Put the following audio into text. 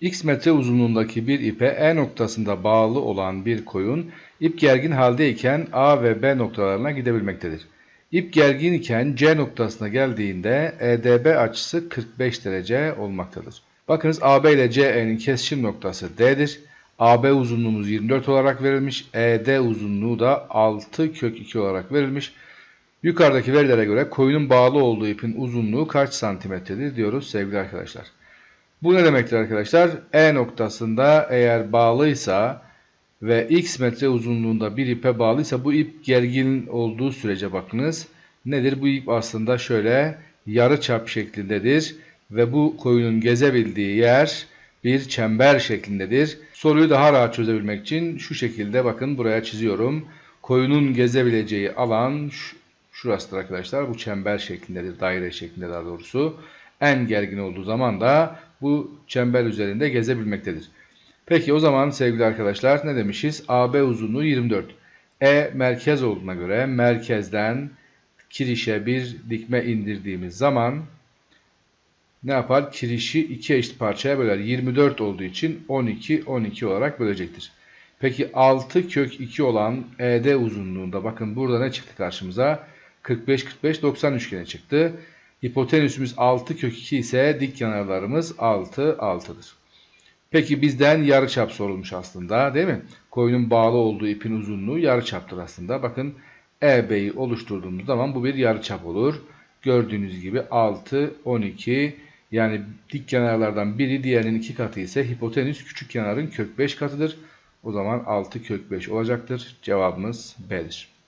X metre uzunluğundaki bir ipe E noktasında bağlı olan bir koyun ip gergin haldeyken A ve B noktalarına gidebilmektedir. İp gergin iken C noktasına geldiğinde EDB açısı 45 derece olmaktadır. Bakınız AB ile CE'nin kesişim noktası D'dir. AB uzunluğumuz 24 olarak verilmiş. ED uzunluğu da 6 kök 2 olarak verilmiş. Yukarıdaki verilere göre koyunun bağlı olduğu ipin uzunluğu kaç santimetredir diyoruz sevgili arkadaşlar. Bu ne demektir arkadaşlar? E noktasında eğer bağlıysa ve x metre uzunluğunda bir ipe bağlıysa bu ip gergin olduğu sürece bakınız. Nedir? Bu ip aslında şöyle yarı çap şeklindedir ve bu koyunun gezebildiği yer bir çember şeklindedir. Soruyu daha rahat çözebilmek için şu şekilde bakın buraya çiziyorum. Koyunun gezebileceği alan şurasıdır arkadaşlar. Bu çember şeklindedir. Daire şeklinde daha doğrusu. En gergin olduğu zaman da bu çember üzerinde gezebilmektedir. Peki o zaman sevgili arkadaşlar ne demişiz? AB uzunluğu 24. E merkez olduğuna göre merkezden kirişe bir dikme indirdiğimiz zaman ne yapar? Kirişi iki eşit parçaya böler. 24 olduğu için 12 12 olarak bölecektir. Peki 6 kök 2 olan ED uzunluğunda bakın burada ne çıktı karşımıza? 45 45 90 üçgeni çıktı. Hipotenüsümüz 6 kök 2 ise dik kenarlarımız 6 6'dır. Peki bizden yarıçap sorulmuş aslında değil mi? Koyunun bağlı olduğu ipin uzunluğu yarıçaptır aslında. Bakın EB'yi oluşturduğumuz zaman bu bir yarıçap olur. Gördüğünüz gibi 6, 12 yani dik kenarlardan biri diğerinin iki katı ise hipotenüs küçük kenarın kök 5 katıdır. O zaman 6 kök 5 olacaktır. Cevabımız B'dir.